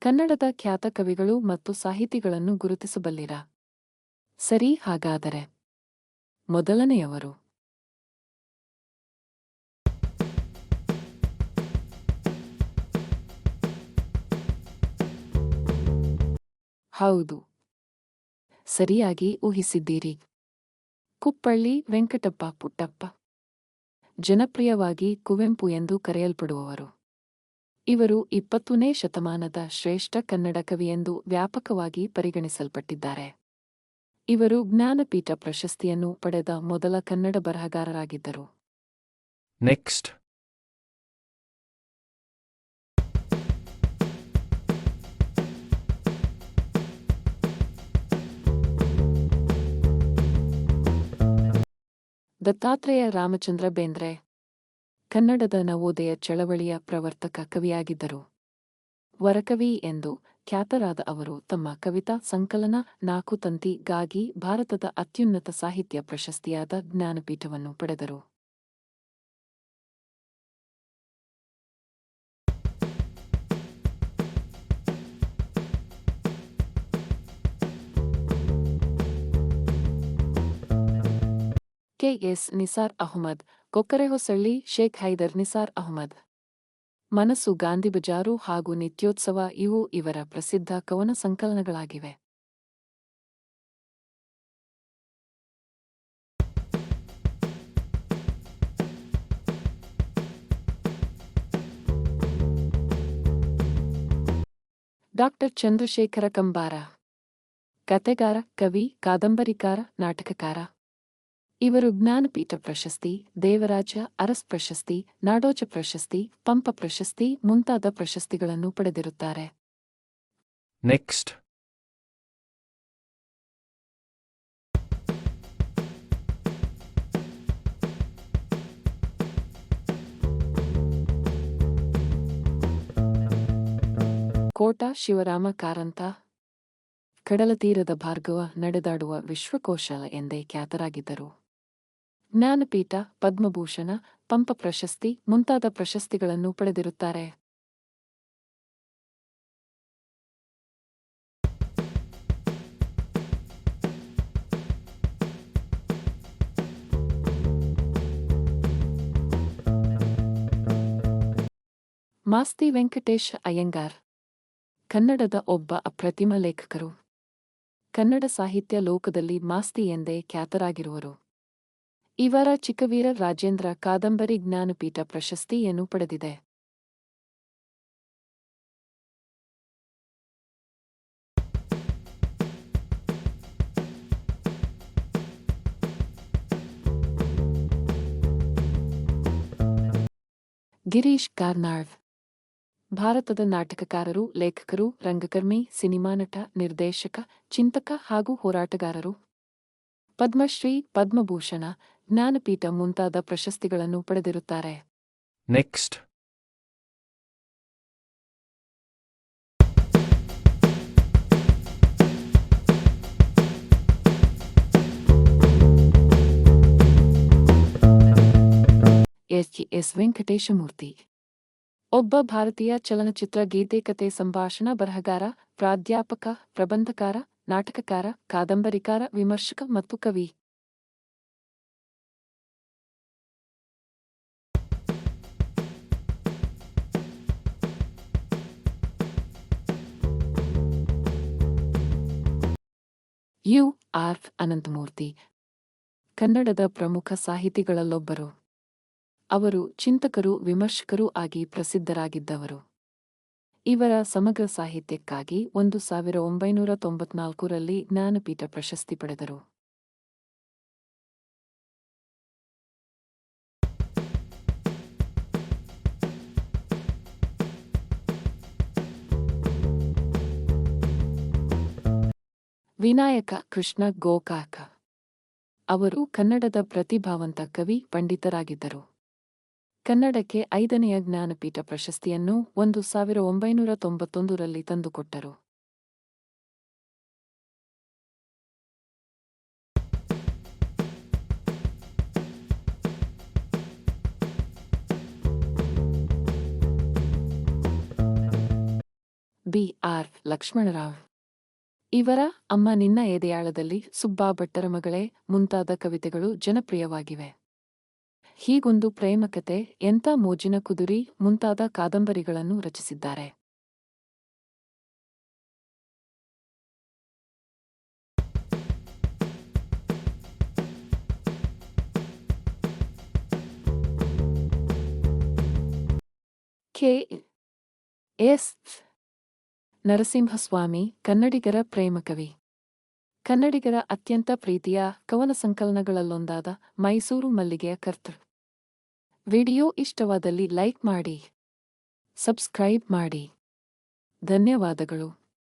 ಕನ್ನಡದ ಖ್ಯಾತ ಕವಿಗಳು ಮತ್ತು ಸಾಹಿತಿಗಳನ್ನು ಗುರುತಿಸಬಲ್ಲಿರಾ. ಸರಿ, ಹಾಗಾದರೆ. ಮೊದಲನೆಯವರು. ಹೌದು. ಸರಿಯಾಗಿ ಊಹಿಸಿದ್ದೀರಿ. ಕುಪ್ಪಳ್ಳಿ ವೆಂಕಟಪ್ಪ ಪುಟ್ಟಪ್ಪ. ಜನಪ್ರಿಯವಾಗಿ ಕುವೆಂಪು ಎಂದು ಕರೆಯಲ್ಪಡುವವರು. ಇವರು ಇಪ್ಪತ್ತನೇ ಶತಮಾನದ ಶ್ರೇಷ್ಠ ಕನ್ನಡ ಕವಿಯೆಂದು ವ್ಯಾಪಕವಾಗಿ ಪರಿಗಣಿಸಲ್ಪಟ್ಟಿದ್ದಾರೆ. ಇವರು ಜ್ಞಾನಪೀಠ ಪ್ರಶಸ್ತಿಯನ್ನು ಪಡೆದ ಮೊದಲ ಕನ್ನಡ ಬರಹಗಾರರಾಗಿದ್ದರು. ನೆಕ್ಸ್ಟ್ ದತ್ತಾತ್ರೇಯ ರಾಮಚಂದ್ರ ಬೇಂದ್ರೆ ಕನ್ನಡದ ನವೋದಯ ಚಳವಳಿಯ ಪ್ರವರ್ತಕ ಕವಿಯಾಗಿದ್ದರು. ವರಕವಿ ಎಂದು ಖ್ಯಾತರಾದ ಅವರು ತಮ್ಮ ಕವಿತಾ ಸಂಕಲನ ನಾಕು ತಂತಿಗಾಗಿ ಭಾರತದ ಅತ್ಯುನ್ನತ ಸಾಹಿತ್ಯ ಪ್ರಶಸ್ತಿಯಾದ ಜ್ಞಾನಪೀಠವನ್ನು ಪಡೆದರು. ಕೆಎಸ್ ನಿಸಾರ್ ಅಹ್ಮದ್ ಕೊಕ್ಕರೆಹೊಸಳ್ಳಿ ಶೇಖ್ ಹೈದರ್ ನಿಸಾರ್ ಅಹ್ಮದ್. ಮನಸ್ಸು ಗಾಂಧಿ ಬಜಾರು ಹಾಗೂ ನಿತ್ಯೋತ್ಸವ ಇವು ಇವರ ಪ್ರಸಿದ್ಧ ಕವನ ಸಂಕಲನಗಳಾಗಿವೆ. ಡಾಕ್ಟರ್ ಚಂದ್ರಶೇಖರ ಕಂಬಾರ. ಕತೆಗಾರ, ಕವಿ, ಕಾದಂಬರಿಕಾರ, ನಾಟಕಕಾರ. ಇವರು ಜ್ಞಾನಪೀಠ ಪ್ರಶಸ್ತಿ ದೇವರಾಜ ಅರಸ್ ಪ್ರಶಸ್ತಿ ನಾಡೋಜ ಪ್ರಶಸ್ತಿ ಪಂಪ ಪ್ರಶಸ್ತಿ ಮುಂತಾದ ಪ್ರಶಸ್ತಿಗಳನ್ನು ಪಡೆದಿರುತ್ತಾರೆ. ನೆಕ್ಸ್ಟ್ ಕೋಟ ಶಿವರಾಮ ಕಾರಂತ ಕಡಲತೀರದ ಭಾರ್ಗವ ನಡೆದಾಡುವ ವಿಶ್ವಕೋಶ ಎಂದೇ ಖ್ಯಾತರಾಗಿದ್ದರು. ಜ್ಞಾನಪೀಠ, ಪದ್ಮಭೂಷಣ, ಪಂಪ ಪ್ರಶಸ್ತಿ ಮುಂತಾದ ಪ್ರಶಸ್ತಿಗಳನ್ನು ಪಡೆದಿರುತ್ತಾರೆ. ಮಾಸ್ತಿ ವೆಂಕಟೇಶ್ ಅಯ್ಯಂಗಾರ್, ಕನ್ನಡದ ಒಬ್ಬ ಅಪ್ರತಿಮ ಲೇಖಕರು. ಕನ್ನಡ ಸಾಹಿತ್ಯ ಲೋಕದಲ್ಲಿ ಮಾಸ್ತಿ ಎಂದೇ ಖ್ಯಾತರಾಗಿರುವರು. ಇವರ ಚಿಕ್ಕವೀರ ರಾಜೇಂದ್ರ ಕಾದಂಬರಿ ಜ್ಞಾನಪೀಠ ಪ್ರಶಸ್ತಿಯನ್ನು ಪಡೆದಿದೆ. ಗಿರೀಶ್ ಕಾರ್ನಾಳ್ ಭಾರತದ ನಾಟಕಕಾರರು, ಲೇಖಕರು, ರಂಗಕರ್ಮಿ, ಸಿನಿಮಾ ನಟ, ನಿರ್ದೇಶಕ, ಚಿಂತಕ ಹಾಗೂ ಹೋರಾಟಗಾರರು. ಪದ್ಮಶ್ರೀ, ಪದ್ಮಭೂಷಣ ಜ್ಞಾನಪೀಠ ಮುಂತಾದ ಪ್ರಶಸ್ತಿಗಳನ್ನು ಪಡೆದಿರುತ್ತಾರೆ. Next S G S Venkateshamurthy ಒಬ್ಬ ಭಾರತೀಯ ಚಲನಚಿತ್ರ ಗೀತೆ ಕತೆ ಸಂಭಾಷಣಾ ಬರಹಗಾರ ಪ್ರಾಧ್ಯಾಪಕ ಪ್ರಬಂಧಕಾರ ನಾಟಕಕಾರ ಕಾದಂಬರಿಕಾರ ವಿಮರ್ಶಕ ಮತ್ತು ಕವಿ. U R Ananthamurthy. ಕನ್ನಡದ ಪ್ರಮುಖ ಸಾಹಿತಿಗಳಲ್ಲೊಬ್ಬರು. ಅವರು ಚಿಂತಕರು, ವಿಮರ್ಶಕರೂ ಆಗಿ ಪ್ರಸಿದ್ಧರಾಗಿದ್ದವರು. ಇವರ ಸಮಗ್ರ ಸಾಹಿತ್ಯಕ್ಕಾಗಿ ಒಂದು ಸಾವಿರ ಒಂಬೈನೂರ ತೊಂಬತ್ನಾಲ್ಕರಲ್ಲಿ ಜ್ಞಾನಪೀಠ ಪ್ರಶಸ್ತಿ ಪಡೆದರು. ವಿನಾಯಕ ಕೃಷ್ಣ ಗೋಕಾಕ. ಅವರು ಕನ್ನಡದ ಪ್ರತಿಭಾವಂತ ಕವಿ, ಪಂಡಿತರಾಗಿದ್ದರು. ಕನ್ನಡಕ್ಕೆ ಐದನೆಯ ಜ್ಞಾನಪೀಠ ಪ್ರಶಸ್ತಿಯನ್ನು ಒಂದು ಸಾವಿರ ಒಂಬೈನೂರ ತೊಂಬತ್ತೊಂದರಲ್ಲಿ ತಂದುಕೊಟ್ಟರು. ಬಿ. ಆರ್. ಲಕ್ಷ್ಮಣರಾವ್. ಇವರ ಅಮ್ಮ ನಿನ್ನ ಎದೆಯಾಳದಲ್ಲಿ ಸುಬ್ಬಾ ಭಟ್ಟರ ಮಗಳೇ ಮುಂತಾದ ಕವಿತೆಗಳು ಜನಪ್ರಿಯವಾಗಿವೆ. ಹೀಗೊಂದು ಪ್ರೇಮಕತೆ ಎಂಥ ಮೋಜಿನ ಕುದುರಿ, ಮುಂತಾದ ಕಾದಂಬರಿಗಳನ್ನು ರಚಿಸಿದ್ದಾರೆ. ಕೆ. ಎಸ್. ನರಸಿಂಹಸ್ವಾಮಿ, ಕನ್ನಡಿಗರ ಪ್ರೇಮಕವಿ. ಕನ್ನಡಿಗರ ಅತ್ಯಂತ ಪ್ರೀತಿಯ, ಕವನ ಸಂಕಲನಗಳಲ್ಲೊಂದಾದ ಮೈಸೂರು ಮಲ್ಲಿಗೆಯ ಕರ್ತೃ. ವಿಡಿಯೋ ಇಷ್ಟವಾದಲ್ಲಿ ಲೈಕ್ ಮಾಡಿ. ಸಬ್ಸ್ಕ್ರೈಬ್ ಮಾಡಿ. ಧನ್ಯವಾದಗಳು.